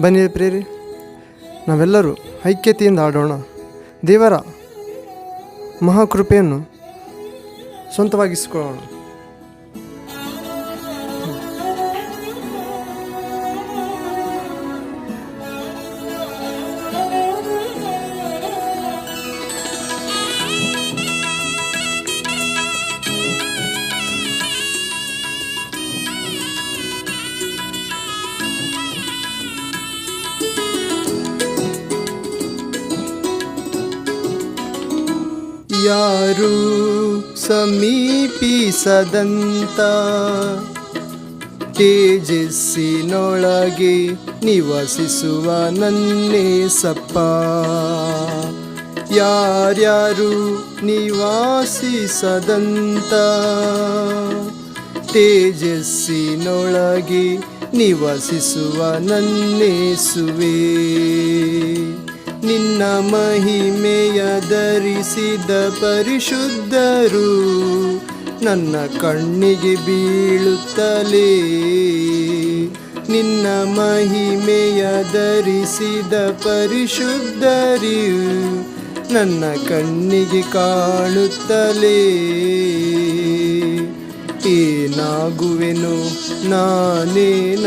ಬನ್ನಿ ಪ್ರೇರಿ ನಾವೆಲ್ಲರೂ ಐಕ್ಯತೆಯಿಂದ ಆಡೋಣ. ದೇವರ ಮಹಾಕೃಪೆಯನ್ನು ಸ್ವಂತವಾಗಿಸಿಕೊಳ್ಳೋಣ. ಯಾರು ಸಮೀಪಿಸದಂತ? ತೇಜಸ್ಸಿನೊಳಗೆ ನಿವಸಿಸುವ ನನ್ನೇ ಸಪ್ಪ. ಯಾರ್ಯಾರು ನಿವಾಸಿಸದಂತ? ತೇಜಸ್ಸಿನೊಳಗೆ ನಿವಸಿಸುವ ನನ್ನೇಸುವೆ ನಿನ್ನ ಮಹಿಮೆಯ ಧರಿಸಿದ ಪರಿಶುದ್ಧರು ನನ್ನ ಕಣ್ಣಿಗೆ ಬೀಳುತ್ತಲೇ. ನಿನ್ನ ಮಹಿಮೆಯ ಧರಿಸಿದ ಪರಿಶುದ್ಧರು ನನ್ನ ಕಣ್ಣಿಗೆ ಕಾಣುತ್ತಲೇ. ಏನಾಗುವೆನೋ ನಾನೇನಾಗುವೆನು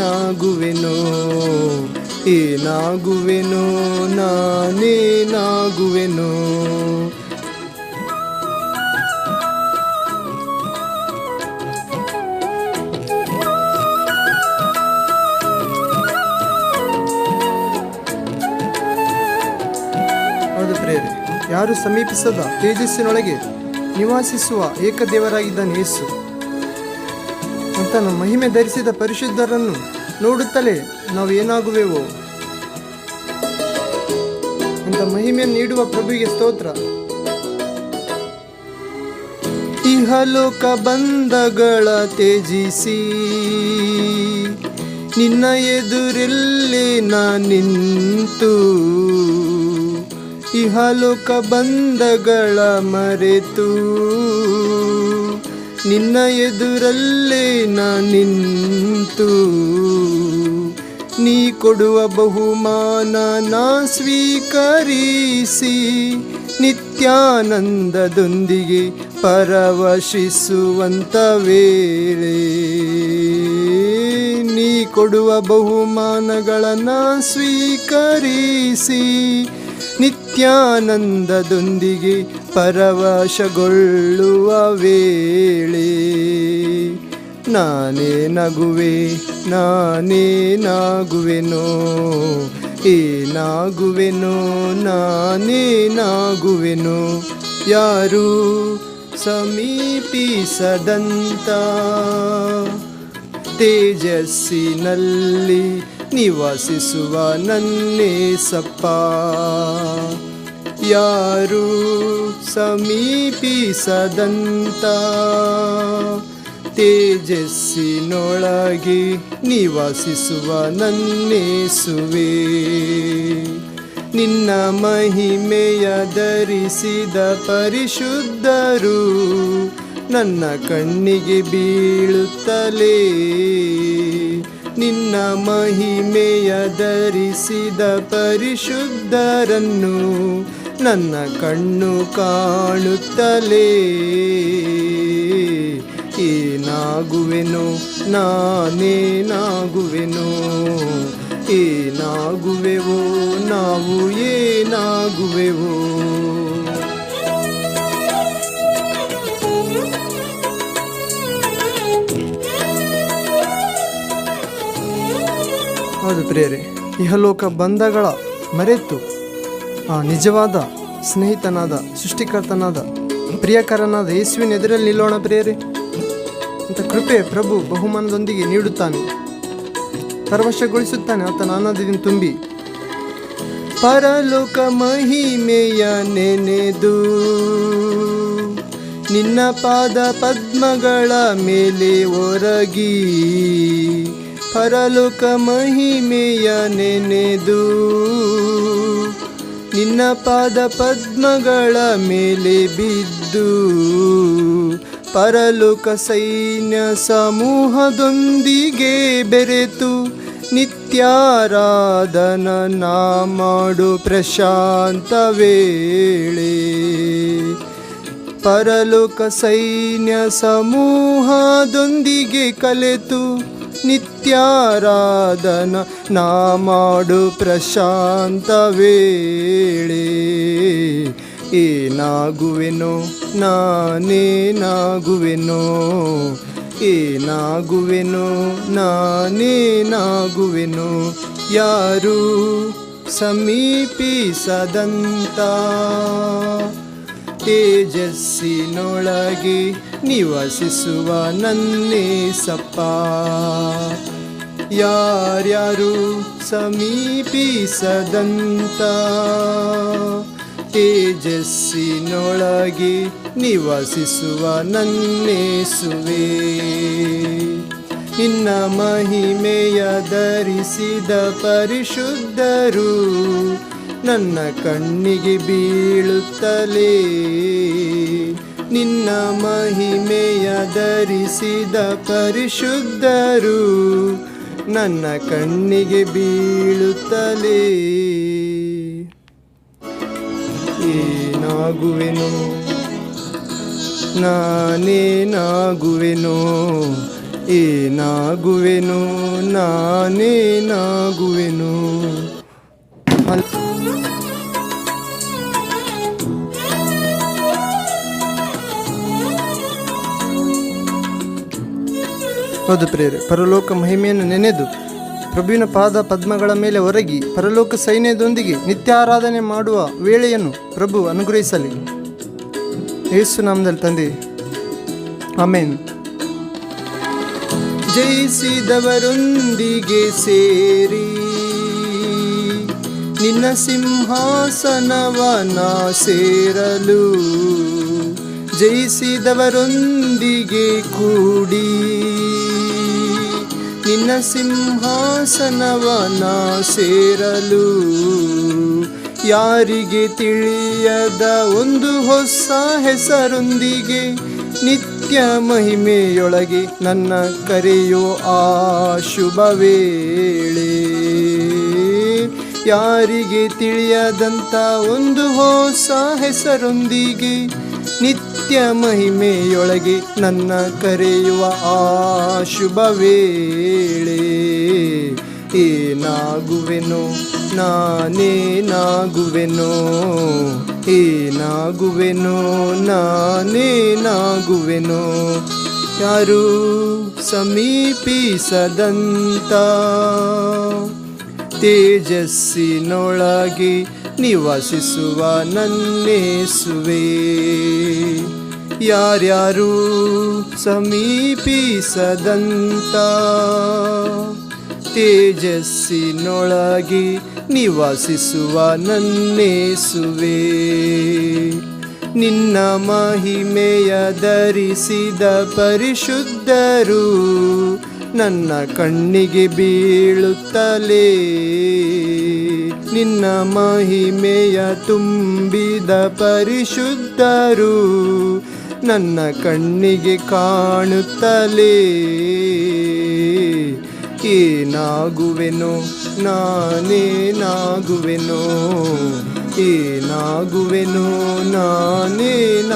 ಏನಾಗುವೆನು ನಾನೇನಾಗುವೆನು. ಯಾರು ಸಮೀಪಿಸದ ತೇಜಸ್ಸಿನೊಳಗೆ ನಿವಾಸಿಸುವ ಏಕದೇವರಾಗಿದ್ದ ಯೇಸು. ಅಂತ ಮಹಿಮೆ ಧರಿಸಿದ ಪರಿಶುದ್ಧರನ್ನು ನೋಡುತ್ತಲೇ ನಾವು ಏನಾಗುವೆವು ಅಂತ ಮಹಿಮೆ ನೀಡುವ ಪ್ರಭುವಿಗೆ ಸ್ತೋತ್ರ. ಇಹಲೋಕ ಬಂಧಗಳ ತ್ಯಜಿಸಿ, ನಿನ್ನ ಎದುರಲ್ಲಿ ನಿಂತು. ಇಹಲೋಕ ಬಂಧಗಳ ಮರೆತು ನಿನ್ನ ಎದುರಲ್ಲೇ ನಾ ನಿಂತು. ನೀ ಕೊಡುವ ಬಹುಮಾನ ನಾ ಸ್ವೀಕರಿಸಿ, ನಿತ್ಯಾನಂದದೊಂದಿಗೆ ಪರವಶಿಸುವಂಥ ವೇಳೆ. ನೀ ಕೊಡುವ ಬಹುಮಾನಗಳನ್ನು ಸ್ವೀಕರಿಸಿ ನಿತ್ಯಾನಂದದೊಂದಿಗೆ ಪರವಶಗೊಳ್ಳುವ ವೇಳೆ ನಾನೇ ನಗುವೆ ನಾನೇ ನಾಗುವೆನೋ ಏನಾಗುವೆನೋ ನಾನೇ ಯಾರು ಸಮೀಪಿಸದಂತ ತೇಜಸ್ಸಿನಲ್ಲಿ ನಿವಾಸಿಸುವ ನನ್ನೇ ಸಪ್ಪ ಯಾರು ಸಮೀಪಿಸದಂತ ತೇಜಸ್ಸಿನೊಳಗೆ ನಿವಾಸಿಸುವ ನನ್ನೇಸುವೆ. ನಿನ್ನ ಮಹಿಮೆಯ ಧರಿಸಿದ ಪರಿಶುದ್ಧರು ನನ್ನ ಕಣ್ಣಿಗೆ ಬೀಳುತ್ತಲೇ. ನಿನ್ನ ಮಹಿಮೆಯ ಧರಿಸಿದ ಪರಿಶುದ್ಧರನ್ನು ನನ್ನ ಕಣ್ಣು ಕಾಣುತ್ತಲೇ. ಏನಾಗುವೆನು ನಾನೇನಾಗುವೆನು ಏನಾಗುವೆವೋ ನಾವು ಏನಾಗುವೆವೋ. ಹೌದು ಪ್ರಿಯರೇ, ಇಹಲೋಕ ಬಂಧಗಳ ಮರೆತು ಆ ನಿಜವಾದ ಸ್ನೇಹಿತನಾದ, ಸೃಷ್ಟಿಕರ್ತನಾದ, ಪ್ರಿಯಕರನಾದ ಯೇಸುವಿನ ಎದುರಲ್ಲಿ ನಿಲ್ಲೋಣ ಪ್ರಿಯರೇ. ಅಂತ ಕೃಪೆ ಪ್ರಭು ಬಹುಮಾನದೊಂದಿಗೆ ನೀಡುತ್ತಾನೆ. ಪರವಶಗೊಳಿಸುತ್ತಾನೆ ಆತನ ಆನಂದದಿಂದ ತುಂಬಿ. ಪರಲೋಕ ಮಹಿಮೆಯ ನೆನೆದು, ನಿನ್ನ ಪಾದ ಪದ್ಮಗಳ ಮೇಲೆ ಒರಗಿ. ಪರಲೋಕ ಮಹಿಮೆಯ ನೆನೆದು, ನಿನ್ನ ಪಾದ ಪದ್ಮಗಳ ಮೇಲೆ ಬಿದ್ದು, ಪರಲೋಕ ಸೈನ್ಯ ಸಮೂಹದೊಂದಿಗೆ ಬೆರೆತು ನಿತ್ಯಾರಾಧನ ಮಾಡು ಪ್ರಶಾಂತ ವೇಳೆ. ಪರಲೋಕ ಸೈನ್ಯ ಸಮೂಹದೊಂದಿಗೆ ಕಲೆತು ನಿತ್ಯಾರಾಧನ ನಾ ಮಾಡು ಪ್ರಶಾಂತ ವೇಳೆ. ಏನಾಗುವೆನೋ ನಾನೇನಾಗುವೆನೋ. ಏನಾಗುವೆನೋ ನಾನೇನಾಗುವೆನೋ. ಯಾರು ಸಮೀಪಿಸದಂತ? ತೇಜಸ್ಸಿನೊಳಗೆ ನಿವಸಿಸುವ ನನ್ನೇ ಸಪ್ಪ ಯಾರ್ಯಾರು ಸಮೀಪಿಸದಂತ ತೇಜಸ್ಸಿನೊಳಗೆ ನಿವಸಿಸುವ ನನ್ನೇಸುವೆ. ನಿನ್ನ ಮಹಿಮೆಯ ಧರಿಸಿದ ಪರಿಶುದ್ಧರು ನನ್ನ ಕಣ್ಣಿಗೆ ಬೀಳುತ್ತಲೇ. ನಿನ್ನ ಮಹಿಮೆಯ ಧರಿಸಿದ ಪರಿಶುದ್ಧರು ನನ್ನ ಕಣ್ಣಿಗೆ ಬೀಳುತ್ತಲೇ. ಏನಾಗುವೆನು? ನಾನೇನಾಗುವೆನು? ಏನಾಗುವೆನು? ನಾನೇನಾಗುವೆನು? ಅಲ್- ಹೌದು ಪ್ರೇರೆ ಪರಲೋಕ ಮಹಿಮೆಯನ್ನು ನೆನೆದು ಪ್ರಭುವಿನ ಪಾದ ಪದ್ಮಗಳ ಮೇಲೆ ಒರಗಿ ಪರಲೋಕ ಸೈನ್ಯದೊಂದಿಗೆ ನಿತ್ಯಾರಾಧನೆ ಮಾಡುವ ವೇಳೆಯನ್ನು ಪ್ರಭು ಅನುಗ್ರಹಿಸಲಿ. ಯೇಸು ನಾಮದಲ್ಲಿ ತಂದೆ, ಆಮೇನ್. ಜಯಿಸಿದವರೊಂದಿಗೆ ಸೇರಿ ನಿನ್ನ ಸಿಂಹಾಸನವನ ಸೇರಲು ಜಯಿಸಿದವರೊಂದಿಗೆ ಕೂಡಿ ನಿನ್ನ ಸಿಂಹಾಸನವನ ಸೇರಲು. ಯಾರಿಗೆ ತಿಳಿಯದ ಒಂದು ಹೊಸ ಹೆಸರೊಂದಿಗೆ ನಿತ್ಯ ಮಹಿಮೆಯೊಳಗೆ ನನ್ನ ಕರೆಯೋ ಆ ಶುಭ ವೇಳೆ. ಯಾರಿಗೆ ತಿಳಿಯದಂತ ಒಂದು ಹೊಸ ಹೆಸರೊಂದಿಗೆ ನಿತ್ಯ ಮಹಿಮೆಯೊಳಗೆ ನನ್ನ ಕರೆಯುವ ಆ ಶುಭ ವೇಳೆ ಏನಾಗುವೆನೋ ನಾನೇನಾಗುವೆನೋ ಏನಾಗುವೆನೋ ನಾನೇನಾಗುವೆನೋ. ಯಾರು ಸಮೀಪಿಸದಂತ ತೇಜಸ್ಸಿನೊಳಗೆ ನಿವಾಸಿಸುವ ನನ್ನೇಸುವೆ. ಯಾರ್ಯಾರು ಸಮೀಪಿಸದಂತ ತೇಜಸ್ಸಿನೊಳಗೆ ನಿವಾಸಿಸುವ ನನ್ನೇಸುವೆ. ನಿನ್ನ ಮಹಿಮೆಯ ಧರಿಸಿದ ಪರಿಶುದ್ಧರು ನನ್ನ ಕಣ್ಣಿಗೆ ಬೀಳುತ್ತಲೇ. ನಿನ್ನ ಮಹಿಮೆಯ ತುಂಬಿದ ಪರಿಶುದ್ಧರು ನನ್ನ ಕಣ್ಣಿಗೆ ಕಾಣುತ್ತಲೇ. ಏನಾಗುವೆನೋ? ನಾನೇನಾಗುವೆನೋ? ಏನಾಗುವೆನೋ? ನಾನೇನಾಗುವೆನೋ?